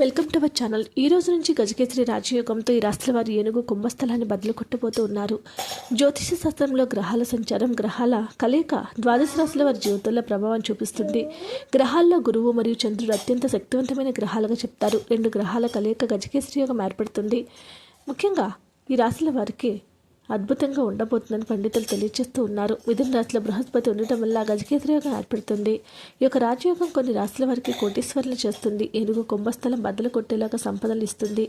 Welcome to our channel. ఈ రోజు నుంచి గజకేసరి రాజయోగంతో ఈ రాష్ట్ర వారి ఏనుగు కుంభస్థలాన్ని బదులు కొట్టబోతూ ఉన్నారు జ్యోతిష శాస్త్రంలో గ్రహాల సంచారం గ్రహాల కలయిక ద్వాదశ రాశుల వారి జీవితంలో ప్రభావం చూపిస్తుంది. గ్రహాల్లో గురువు మరియు చంద్రుడు అత్యంత శక్తివంతమైన గ్రహాలుగా చెప్తారు. రెండు గ్రహాల కలయిక గజకేసరి యోగం ఏర్పడుతుంది. ముఖ్యంగా ఈ రాశుల వారికి అద్భుతంగా ఉండబోతుందని పండితులు తెలియజేస్తూ ఉన్నారు. మిథున రాశిలో బృహస్పతి ఉండటం వల్ల గజకేసరి యోగం ఏర్పడుతుంది. ఈ యొక్క రాజయోగం కొన్ని రాశుల వారికి కోటీశ్వరులు చేస్తుంది. ఏనుగు కుంభస్థలం బద్దలు కొట్టేలాగా సంపదలు ఇస్తుంది.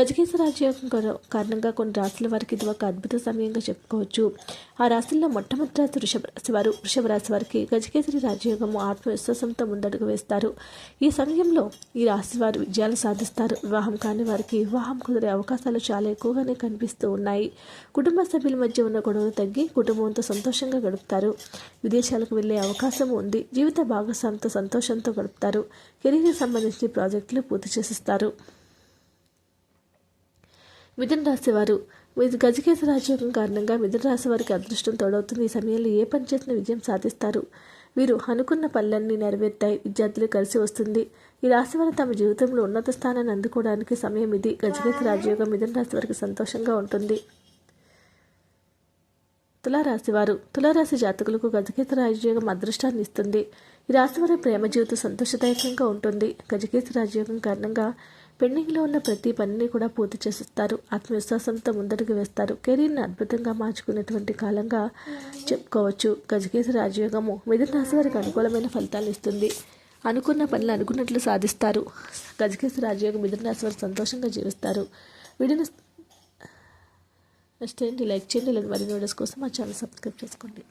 గజకేసరి రాజయోగం కారణంగా కొన్ని రాశుల వారికి ఇది ఒక అద్భుత సమయంగా చెప్పుకోవచ్చు. ఆ రాశుల్లో మొట్టమొదటి రాశి వృషభ రాశి వారు. వృషభ రాశి వారికి గజకేసరి రాజయోగము ఆత్మవిశ్వాసంతో ముందడుగు వేస్తారు. ఈ సమయంలో ఈ రాశి వారు విజయాలు సాధిస్తారు. వివాహం కాని వారికి వివాహం కుదిరే అవకాశాలు చాలా ఎక్కువగానే కనిపిస్తూ ఉన్నాయి. కుటుంబ కుటుంబ సభ్యుల మధ్య ఉన్న గొడవలు తగ్గి కుటుంబంతో సంతోషంగా గడుపుతారు. విదేశాలకు వెళ్ళే అవకాశం ఉంది. జీవిత భాగస్వామితో సంతోషంతో గడుపుతారు. కెరీర్కి సంబంధించిన ప్రాజెక్టులు పూర్తి చేసిస్తారు. మిథున రాశి వారు. మీరు గజకేస రాజయోగం కారణంగా మిథున రాశి వారికి అదృష్టం తోడవుతుంది. ఈ సమయంలో ఏ పని చేసినా విజయం సాధిస్తారు. వీరు అనుకున్న పనులన్నీ నెరవేర్తాయి. విద్యార్థులు కలిసి వస్తుంది. ఈ రాశి వారు తమ జీవితంలో ఉన్నత స్థానాన్ని అందుకోవడానికి సమయం ఇది. గజకేస రాజయోగం మిథున రాశి వారికి సంతోషంగా ఉంటుంది. తులారాశివారు. తులారాశి జాతకులకు గజకేత రాజయోగం అదృష్టాన్ని ఇస్తుంది. ఈ రాశి వారి ప్రేమ జీవితం సంతోషదాయకంగా ఉంటుంది. గజకేత రాజయోగం కారణంగా పెండింగ్లో ఉన్న ప్రతి పనిని కూడా పూర్తి చేసిస్తారు. ఆత్మవిశ్వాసంతో ముందడుగు వేస్తారు. కెరీర్ని అద్భుతంగా మార్చుకునేటువంటి కాలంగా చెప్పుకోవచ్చు. గజకేత రాజయోగము మిథున రాశి వారికి అనుకూలమైన ఫలితాలు ఇస్తుంది. అనుకున్న పనులు అనుకున్నట్లు సాధిస్తారు. గజకేత రాజయోగం మిథున రాశి వారు సంతోషంగా జీవిస్తారు. వీడిని నచ్చితే లైక్ చేయండి లేదా మరిన్ని వీడియోస్ కోసం మా ఛానల్ సబ్స్క్రైబ్ చేసుకోండి.